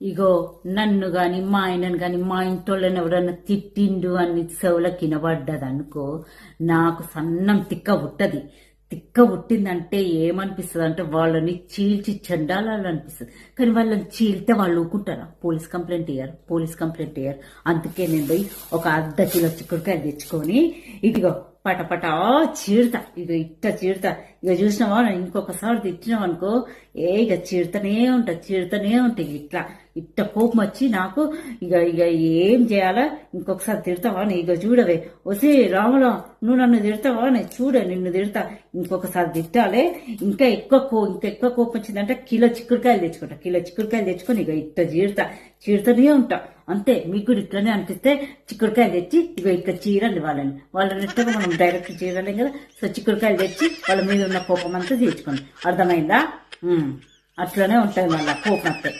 ఇగో నన్ను గాని మా ఆయనను గాని మా ఇంటోళ్ళని ఎవరన్నా తిట్టిండు అని చెవుల కినబడ్డది అనుకో నాకు సన్నం తిక్క పుట్టది. తిక్క పుట్టిందంటే ఏమనిపిస్తుంది అంటే వాళ్ళని చీల్చి చెండాలని అనిపిస్తుంది కానీ వాళ్ళని చీల్తే వాళ్ళు ఊకుంటారా పోలీస్ కంప్లైంట్ ఇయ్యారు పోలీస్ కంప్లైంట్ ఇయ్యారు. అందుకే నేను పోయి ఒక అర్ధ కిలో చిక్కుడుకాయ తెచ్చుకొని ఇదిగో పటపట చీడతా ఇక ఇట్ట చీరుతా. ఇక చూసినావా? ఇంకొకసారి తిట్టినావు అనుకో ఏ ఇక చీడతనే ఉంటా చీడతనే ఉంటాయి ఇట్లా. ఇట్ట కోపం వచ్చి నాకు ఇక ఇక ఏం చేయాలా? ఇంకొకసారి తిడతావా? నీ ఇక చూడవే. వసే రాములో నువ్వు నన్ను తిడతావా? నేను చూడ నిన్ను తిడతా. ఇంకొకసారి తిట్టాలే. ఇంకా ఎక్కువ కో ఇంకా ఎక్కువ కోపం వచ్చిందంటే కిలో చిక్కుడుకాయలు తెచ్చుకుంటా. కిలో చిక్కుడుకాయలు తెచ్చుకొని ఇక ఇట్ట చీరుతా. చీడతనే ఉంటా. అంతే మీకు కూడా ఇట్లనే అనిపిస్తే చిక్కుడుకాయలు తెచ్చి ఇక ఇక్కడ చీరండి వాళ్ళని. వాళ్ళని ఇష్టంగా మనం డైరెక్ట్ చీరలేం కదా సో చిక్కుడుకాయలు తెచ్చి వాళ్ళ మీద ఉన్న కోపం అంతా తీర్చుకోండి. అర్థమైందా? అట్లనే ఉంటుంది మళ్ళీ కోపం అంతే.